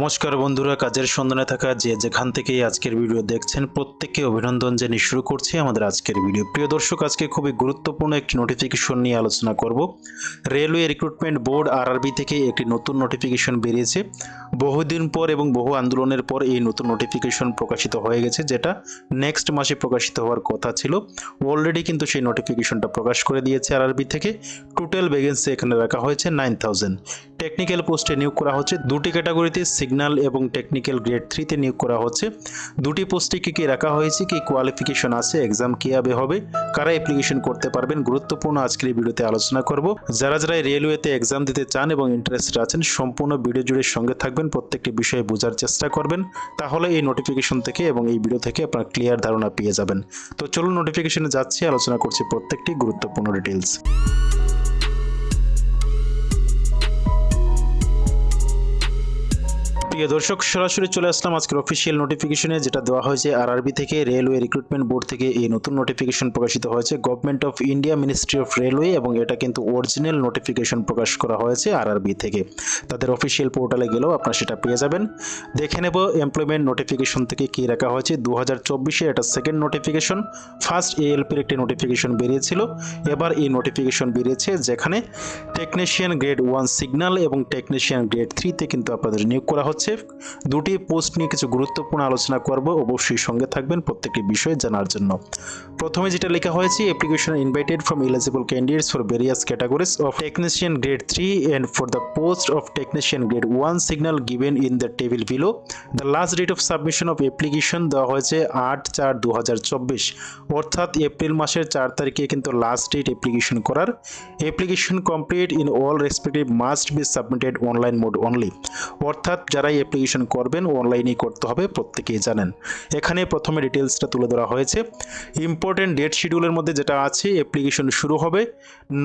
নমস্কার বন্ধুরা, কাজের সন্ধানে থাকা যে যেখান থেকে আজকের ভিডিও দেখছেন, প্রত্যেককে অভিনন্দন জানিয়ে শুরু করছি আমাদের আজকের ভিডিও। প্রিয় দর্শক, আজকে খুবই গুরুত্বপূর্ণ একটি নোটিফিকেশন নিয়ে আলোচনা করব। রেলওয়ে রিক্রুটমেন্ট বোর্ড আরআরবি থেকে একটি নতুন নোটিফিকেশন বেরিয়েছে। বহুদিন পর এবং বহু আন্দোলনের পর এই নতুন নোটিফিকেশন প্রকাশিত হয়ে গেছে, যেটা নেক্সট মাসে প্রকাশিত হওয়ার কথা ছিল। অলরেডি কিন্তু সেই নোটিফিকেশনটা প্রকাশ করে দিয়েছে আরআরবি থেকে। টোটাল ভ্যাকেন্সি এখানে রাখা হয়েছে নাইন টেকনিক্যাল পোস্টে নিয়োগ করা হচ্ছে। দুটি ক্যাটাগরিতে সিগন্যাল এবং টেকনিক্যাল গ্রেড থ্রিতে নিয়োগ করা হচ্ছে। দুটি পোস্টে কী কী রাখা হয়েছে, কি কোয়ালিফিকেশন আছে, এক্সাম কীভাবে হবে, কারা অ্যাপ্লিকেশন করতে পারবেন, গুরুত্বপূর্ণ আজকের এই ভিডিওতে আলোচনা করব। যারা যারা রেলওয়েতে এক্সাম দিতে চান এবং ইন্টারেস্টেড আছেন, সম্পূর্ণ ভিডিও জুড়ে সঙ্গে থাকবেন, প্রত্যেকটি বিষয়ে বোঝার চেষ্টা করবেন। তাহলে এই নোটিফিকেশন থেকে এবং এই ভিডিও থেকে আপনার ক্লিয়ার ধারণা পেয়ে যাবেন। তো চলুন নোটিফিকেশনে যাচ্ছি, আলোচনা করছি প্রত্যেকটি গুরুত্বপূর্ণ ডিটেলস প্রিয় দর্শক, সরাসরি চলে আসলাম আজকের অফিসিয়াল নোটিফিকেশনে যেটা দেওয়া হয়েছে আরআরবি থেকে রেলওয়ে রিক্রুটমেন্ট বোর্ড থেকে এই নতুন নোটিফিকেশন প্রকাশিত হয়েছে। Government of India ministry of railway এবং এটা কিন্তু অরিজিনাল নোটিফিকেশন প্রকাশ করা হয়েছে আরআরবি থেকে। তাদের অফিসিয়াল পোর্টালে গেলেও আপনারা সেটা পেয়ে যাবেন। দেখে নেব এমপ্লয়মেন্ট নোটিফিকেশন থেকে কী রাখা হয়েছে। দু হাজার চব্বিশে এটা সেকেন্ড নোটিফিকেশন ফার্স্ট এএলপির একটি নোটিফিকেশন বেরিয়েছিল। এবার এই নোটিফিকেশন বেরিয়েছে যেখানে টেকনিশিয়ান গ্রেড ওয়ান সিগন্যাল এবং টেকনিশিয়ান গ্রেড থ্রিতে কিন্তু আপনাদের নিয়োগ করা হচ্ছে। দুটি পোস্ট নিয়ে কিছু গুরুত্বপূর্ণ আলোচনা করব। অবশ্যই সঙ্গে থাকবেন প্রত্যেকটি বিষয় জানার জন্য। প্রথমে যেটা লেখা হয়েছে application invited from eligible candidates for various categories of technician grade three and for the post of technician grade one signal given in the table below the last date of submission of application দেওয়া হয়েছে আট চার দু অর্থাৎ April মাসের চার তারিখে কিন্তু লাস্ট ডেট অ্যাপ্লিকেশন করার। Application complete in all respective must be submitted online mode only অর্থাৎ যারাই অ্যাপ্লিকেশন করবেন অনলাইনেই করতে হবে, প্রত্যেকেই জানেন। এখানে প্রথমে ডিটেলসটা তুলে ধরা হয়েছে। ইম্পর্টেন্ট ডেট শিডিউলের মধ্যে যেটা আছে অ্যাপ্লিকেশন শুরু হবে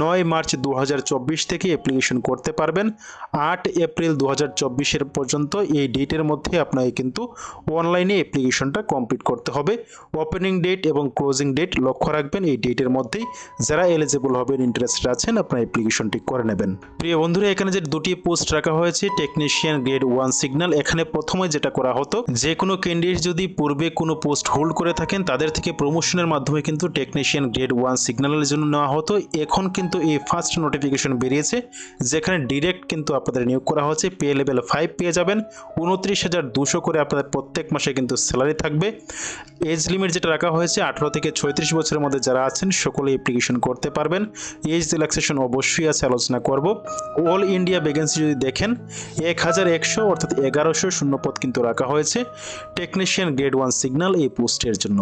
নয় মার্চ দু হাজার চব্বিশ থেকে অ্যাপ্লিকেশন করতে পারবেন। আট এপ্রিল দু হাজার পর্যন্ত এই ডেটের মধ্যে আপনাকে কিন্তু অনলাইনে অ্যাপ্লিকেশনটা কমপ্লিট করতে হবে। ওপেনিং ডেট এবং ক্লোজিং ডেট লক্ষ্য রাখবেন, এই ডেটের মধ্যেই যারা এলিজিবল হবেন ইন্টারেস্টেড আছেন, আপনার অ্যাপ্লিকেশনটি করে নেবেন। প্রিয় বন্ধুরা, এখানে যে দুটি পোস্ট রাখা হয়েছে টেকনিশিয়ান গ্রেড ওয়ান সিগন্যাল এখানে প্রথমে যেটা করা হতো, যে কোনো ক্যান্ডিডেট যদি পূর্বে কোনো পোস্ট হোল্ড করে থাকেন, তাদের থেকে প্রমোশনের মাধ্যমে কিন্তু টেকনিশিয়ান গ্রেড ওয়ান সিগন্যালের জন্য নেওয়া হতো। এখন কিন্তু এই ফার্স্ট নোটিফিকেশন বেরিয়েছে, যেখানে ডিরেক্ট কিন্তু আপনাদের নিয়োগ করা হচ্ছে পে লেভেল ফাইভ পেয়ে যাবেন। উনত্রিশ হাজার দুশো করে আপনাদের প্রত্যেক মাসে কিন্তু স্যালারি থাকবে। এজ লিমিট যেটা রাখা হয়েছে, আঠারো থেকে ছয়ত্রিশ বছরের মধ্যে যারা আছেন সকলে অ্যাপ্লিকেশন করতে পারবেন। এজ রিল্যাক্সেশন অবশ্যই আছে, আলোচনা করব। অল ইন্ডিয়া ভ্যাকেন্সি যদি দেখেন, এক হাজার একশো, অর্থাৎ এগারোশো শূন্যপদ কিন্তু রাখা হয়েছে টেকনিশিয়ান গ্রেড ওয়ান সিগন্যাল এই পোস্টের জন্য।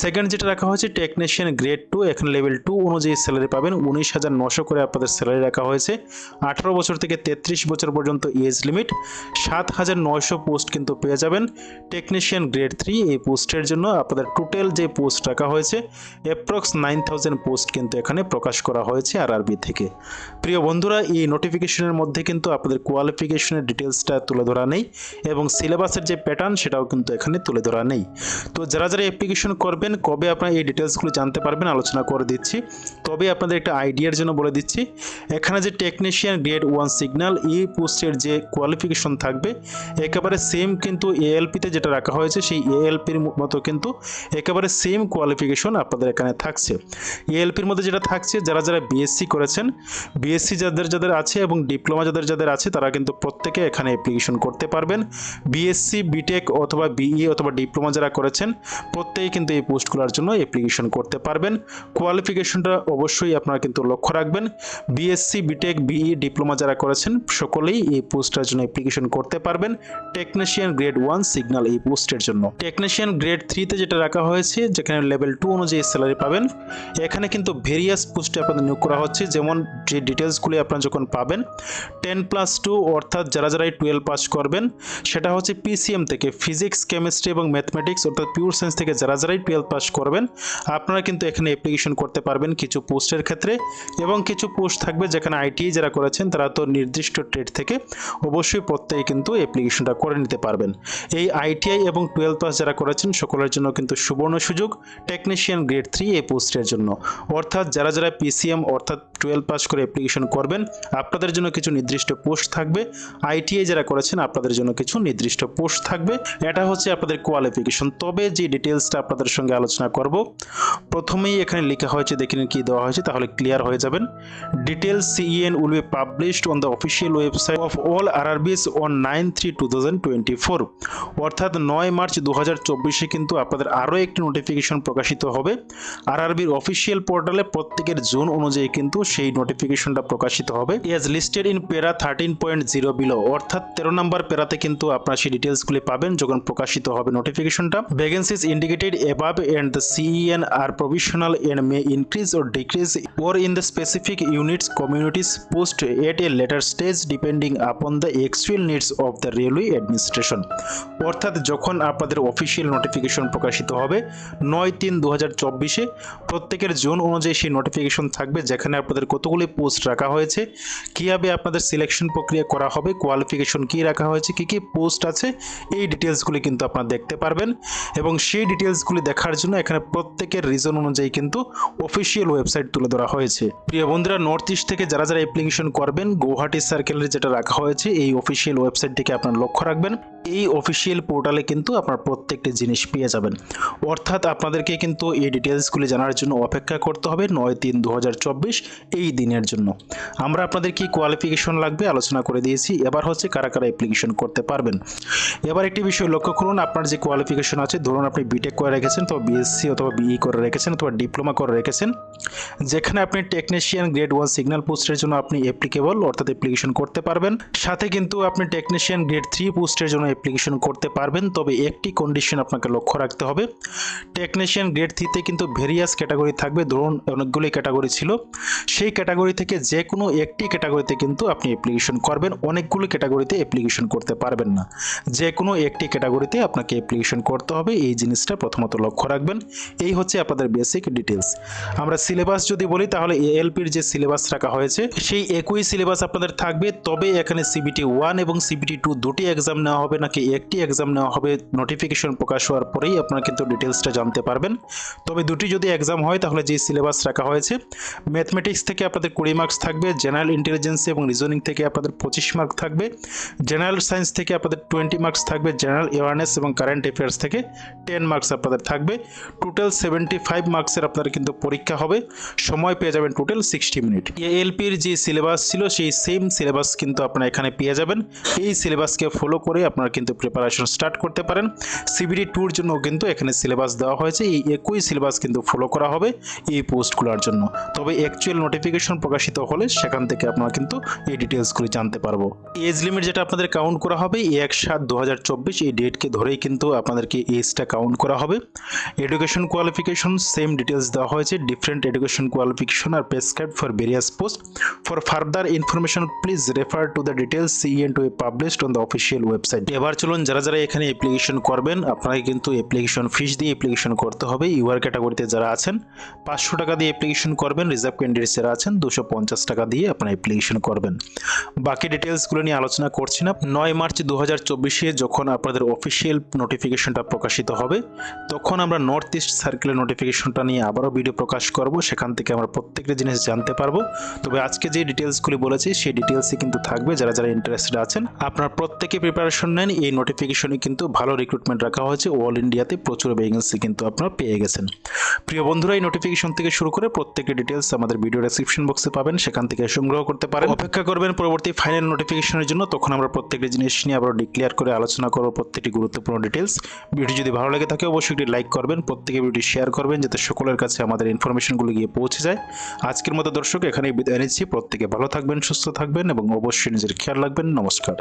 সেকেন্ড যেটা রাখা হয়েছে টেকনিশিয়ান গ্রেড টু এখানে লেভেল টু অনুযায়ী স্যালারি পাবেন উনিশ হাজার নশো করে আপনাদের স্যালারি রাখা হয়েছে। আঠারো বছর থেকে তেত্রিশ বছর পর্যন্ত এজ লিমিট সাত হাজার নয়শো পোস্ট কিন্তু পেয়ে যাবেন টেকনিশিয়ান গ্রেড থ্রি এই পোস্টের জন্য। আপনাদের টোটাল যে পোস্ট রাখা হয়েছে অ্যাপ্রক্স নাইন থাউজেন্ড পোস্ট কিন্তু এখানে প্রকাশ করা হয়েছে আরআরবি থেকে। প্রিয় বন্ধুরা, এই নোটিফিকেশনের মধ্যে কিন্তু আপনাদের কোয়ালিফিকেশনের ডিটেলসটা তুলে ধরা নেই এবং সিলেবাসের যে প্যাটার্ন সেটাও কিন্তু এখানে তুলে ধরা নেই। তো যারা যারা অ্যাপ্লিকেশন করবেন, কবে আপনারা এই ডিটেলসগুলো জানতে পারবেন আলোচনা করে দিচ্ছি। তবে আপনাদের একটা আইডিয়ার জন্য বলে দিচ্ছি, এখানে যে টেকনিশিয়ান গ্রেড ওয়ান সিগন্যাল এই পোস্টের যে কোয়ালিফিকেশন থাকবে, একেবারে সেম কিন্তু এএলপিতে যেটা রাখা হয়েছে, সেই এএলপির মতো কিন্তু একেবারে সেম কোয়ালিফিকেশন আপনাদের এখানে থাকছে। এএলপির মধ্যে যেটা থাকছে, যারা যারা বিএসসি করেছেন বিএসসি যাদের যাদের আছে এবং ডিপ্লোমা যাদের যাদের আছে, তারা কিন্তু প্রত্যেকে এখানে অ্যাপ্লিকেশন করতে পারবেন। বিএসসি বিটেক অথবা বিই অথবা ডিপ্লোমা যারা করেছেন, প্রত্যেকেই কিন্তু এই পোস্টগুলোর জন্য অ্যাপ্লিকেশন করতে পারবেন। কোয়ালিফিকেশনটা অবশ্যই আপনারা কিন্তু লক্ষ্য রাখবেন। বিএসসি বিটেক বিই ডিপ্লোমা যারা করেছেন, সকলেই এই পোস্টটার জন্য অ্যাপ্লিকেশন করতে পারবেন। টেকনিশিয়ান গ্রেড ওয়ান সিগন্যাল এই পোস্টের জন্য। টেকনিশিয়ান গ্রেড থ্রিতে যেটা রাখা হয়েছে, যেখানে লেভেল টু অনুযায়ী স্যালারি পাবেন, এখানে কিন্তু ভেরিয়াস পোস্টে আপনাদের নিয়োগ করা হচ্ছে। যেমন যে ডিটেলসগুলি আপনারা যখন পাবেন টেন প্লাস টু অর্থাৎ যারা যারা টুয়েলভ পাস করবেন সেটা হচ্ছে পিসিএম থেকে ফিজিক্স কেমিস্ট্রি এবং ম্যাথমেটিক্স অর্থাৎ পিওর সায়েন্স থেকে যারা যারাই টুয়েলভ পাস করবেন, আপনারা কিন্তু এখানে অ্যাপ্লিকেশন করতে পারবেন কিছু পোস্টের ক্ষেত্রে এবং কিছু পোস্ট থাকবে যেখানে আইটিআই যারা করেছেন, তারা তো নির্দিষ্ট ট্রেড থেকে অবশ্যই প্রত্যেকে কিন্তু অ্যাপ্লিকেশনটা করে নিতে পারবেন। এই আইটিআই এবং টুয়েলভ পাস যারা করেছেন, সকলের জন্য কিন্তু সুবর্ণ সুযোগ। টেকনিশিয়ান গ্রেড থ্রি এই পোস্টের জন্য। অর্থাৎ যারা যারা পিসিএম অর্থাৎ টুয়েলভ পাস করে অ্যাপ্লিকেশন করবেন। আপনাদের জন্য কিছু নির্দিষ্ট পোস্ট থাকবে। আইটিআই যারা করেছেন, আপনাদের জন্য কিছু নির্দিষ্ট পোস্ট থাকবে। এটা হচ্ছে আপনাদের কোয়ালিফিকেশন তবে যে ডিটেলসটা আপনাদের সঙ্গে আলোচনা করব, প্রথমেই এখানে লেখা হয়েছে, দেখে নিন কি দেওয়া হয়েছে, তাহলে ক্লিয়ার হয়ে যাবেন। Details CEN will be published on the official website of all RRBs on nine three two thousand twenty four অর্থাৎ নয় মার্চ দু হাজার চব্বিশে কিন্তু আপনাদের আরও একটি নোটিফিকেশন প্রকাশিত হবে। আরআরবির অফিসিয়াল পোর্টালে প্রত্যেকের জোন অনুযায়ী কিন্তু সেই নোটিফিকেশনটা প্রকাশিত হবে। As listed in para thirteen point zero below অর্থাৎ তেরো নম্বর পেরাতে কিন্তু আপনারা সেই ডিটেলসগুলি পাবেন যখন প্রকাশিত হবে নোটিফিকেশনটা vacancies indicated above and the CEN are provisional and may increase or decrease or in the specific units, communities post at a later stage depending upon the actual needs of the railway administration অর্থাৎ যখন আপনাদের official notification প্রকাশিত হবে, নয় তিন দু হাজার চব্বিশে প্রত্যেকের জোন অনুযায়ী সেই নোটিফিকেশন থাকবে, যেখানে আপনাদের কতগুলি পোস্ট রাখা হয়েছে? কীভাবে আপনাদের সিলেকশন প্রক্রিয়া করা হবে? কোয়ালিফিকেশন কী রাখা হয়েছে? কী কী পোস্ট আছে? এই ডিটেলসগুলি কিন্তু আপনারা দেখতে পারবেন। এবং সেই ডিটেলসগুলি দেখার জন্য এখানে প্রত্যেকের রিজন অনুযায়ী কিন্তু অফিসিয়াল ওয়েবসাইট তুলে ধরা হয়েছে। প্রিয় বন্ধুরা নর্থ ইস্ট থেকে যারা যারা অ্যাপ্লিকেশন করবেন গৌহাটি সার্কেলের যেটা রাখা হয়েছে, এই অফিসিয়াল ওয়েবসাইটটিকে আপনার লক্ষ্য রাখবেন। এই অফিসিয়াল পোর্টালে কিন্তু আপনার প্রত্যেকটি জিনিস পেয়ে যাবেন। অর্থাৎ আপনাদেরকে কিন্তু এই ডিটেলসগুলি জানার জন্য অপেক্ষা করতে হবে নয় তিন দু এই দিনের জন্য। আমরা আপনাদের কি কোয়ালিফিকেশন লাগবে? আলোচনা করে দিয়েছি। এবার হচ্ছে কারা কারা অ্যাপ্লিকেশন করতে পারবেন। এবার একটি বিষয় লক্ষ্য করুন, আপনার যে কোয়ালিফিকেশন আছে, ধরুন আপনি বিটেক করে রেখেছেন, অথবা বিএসসি অথবা বিই করে রেখেছেন, অথবা ডিপ্লোমা করে রেখেছেন। যেখানে আপনি টেকনিশিয়ান গ্রেড ওয়ান সিগন্যাল পোস্টের জন্য আপনি অ্যাপ্লিকেবল অর্থাৎ অ্যাপ্লিকেশন করতে পারবেন। সাথে কিন্তু আপনি টেকনিশিয়ান গ্রেড থ্রি পোস্টের জন্য অ্যাপ্লিকেশন করতে পারবেন। তবে একটি কন্ডিশন আপনাকে লক্ষ্য রাখতে হবে। টেকনিশিয়ান গ্রেড থ্রিতে কিন্তু ভেরিয়াস ক্যাটাগরি থাকবে। ধরুন অনেকগুলি ক্যাটাগরি ছিল। সেই ক্যাটাগরি থেকে যে কোনো একটি ক্যাটাগরিতে কিন্তু আপনি অ্যাপ্লিকেশন করবেন। অনেকগুলো ক্যাটাগরিতে অ্যাপ্লিকেশন করতে পারবেন না। যে কোনো একটি ক্যাটাগরিতে আপনাকে অ্যাপ্লিকেশন করতে হবে। এই জিনিসটা প্রথমত লক্ষ্য রাখবেন। এই হচ্ছে আপনাদের বেসিক ডিটেলস আমরা সিলেবাস যদি বলি, তাহলে এএলপির যে সিলেবাস রাখা হয়েছে, সেই একই সিলেবাস আপনাদের থাকবে। তবে এখানে সিবিটি ওয়ান এবং সিবিটি টু দুটি এক্সাম নেওয়া হবে, নাকি একটি এক্সাম নেওয়া হবে নোটিফিকেশন প্রকাশ হওয়ার পরেই আপনারা কিন্তু ডিটেলসটা জানতে পারবেন। তবে দুটি যদি এক্সাম হয়, তাহলে যে সিলেবাস রাখা হয়েছে ম্যাথমেটিক্স থেকে আপনাদের কুড়ি মার্কস থাকবে জেনারেল ইন্টেলিজেন্স এবং রিজনিং থেকে আপনাদের পঁচিশ মার্ক থাকবে জেনারেল সায়েন্স থেকে আপনাদের টোয়েন্টি মার্কস থাকবে জেনারেল অ্যাওয়ারনেস এবং কারেন্ট অ্যাফেয়ার্স থেকে টেন মার্কস আপনাদের থাকবে টোটাল সেভেন্টি ফাইভ মার্কসের আপনাদের কিন্তু পরীক্ষা হবে, সময় পেয়ে যাবেন টোটাল সিক্সটি মিনিট এএলপির যে সিলেবাস ছিল, সেই সেম সিলেবাস কিন্তু আপনারা এখানে পেয়ে যাবেন, এই সিলেবাসকে ফলো করে আপনারা কিন্তু প্রিপারেশন স্টার্ট করতে পারেন সিবিডি টুর জন্য কিন্তু এখানে সিলেবাস দেওয়া হয়েছে, এই একই সিলেবাস কিন্তু ফলো করা হবে, এই পোস্টগুলোর জন্য। তবে অ্যাকচুয়াল নোটিফিকেশন প্রকাশিত হলে সেখান থেকে আপনারা কিন্তু এই ডিটেলসগুলি জানতে পারব। এজ লিমিট যেটা আপনাদের কাউন্ট করা হবে এক সাত দু এই ডেটকে ধরেই কিন্তু আপনাদেরকে এজটা কাউন্ট করা হবে। এডুকেশন কোয়ালিফিকেশন সেম ডিটেলস দেওয়া হয়েছে different education qualification are prescribe for various post for further information please refer to the details CEN two a published on the official website এবার চলুন যারা যারা এখানে অ্যাপ্লিকেশন করবেন, আপনাকে কিন্তু অ্যাপ্লিকেশন ফিস দিয়ে অ্যাপ্লিকেশন করতে হবে। ইউআর ক্যাটাগরিতে যারা আছেন, পাঁচশো টাকা দিয়ে অ্যাপ্লিকেশন করবেন রিজার্ভ ক্যান্ডিডেটস যারা আছেন, দুশো পঞ্চাশ টাকা দিয়ে আপনারা অ্যাপ্লিকেশন করবেন। বাকি ডিটেলসগুলো নিয়ে আলোচনা করছি না। নয় মার্চ দু হাজার চব্বিশে যখন আপনাদের অফিসিয়াল নোটিফিকেশনটা প্রকাশিত হবে, তখন আমরা নর্থ ইস্ট সার্কেলের নোটিফিকেশনটা নিয়ে আবারও ভিডিও প্রকাশ করব। সেখান থেকে আমরা প্রত্যেকটা জিনিস জানতে পারব। তবে আজকে যে ডিটেলসগুলি বলেছি, সেই ডিটেলসই কিন্তু থাকবে। যারা যারা ইন্টারেস্টেড আছেন, আপনার প্রত্যেকে প্রিপারেশন নেন। এই নোটিফিকেশনে কিন্তু ভালো রিক্রুটমেন্ট রাখা হয়েছে। অল ইন্ডিয়াতে প্রচুর ভ্যাকেন্সি কিন্তু আপনারা পেয়ে গেছেন। প্রিয় বন্ধুরা, এই নোটিফিকেশন থেকে শুরু করে প্রত্যেকটি ডিটেলস আমাদের ভিডিও ডেসক্রিপশন বক্সে পাবেন, সেখান থেকে সংগ্রহ করতে পারেন। অপেক্ষা করবেন পরবর্তী ফাইনাল নোটিফিকেশনের জন্য, তখন আমরা প্রত্যেকটি জিনিস নিয়ে আবার ডিক্লেয়ার করে আলোচনা করব প্রত্যেকটি গুরুত্বপূর্ণ ডিটেলস ভিডিও যদি ভালো লাগে থাকে, অবশ্যই একটি লাইক করবেন প্রত্যেকে ভিডিও শেয়ার করবেন, যাতে সকলের কাছে আমাদের ইনফরমেশনগুলো গিয়ে পৌঁছে যায়। আজকের মতো দর্শক, এখানেই বিদায় নিচ্ছি। প্রত্যেকে ভালো থাকবেন, সুস্থ থাকবেন, এবং অবশ্যই নিজের খেয়াল রাখবেন। নমস্কার।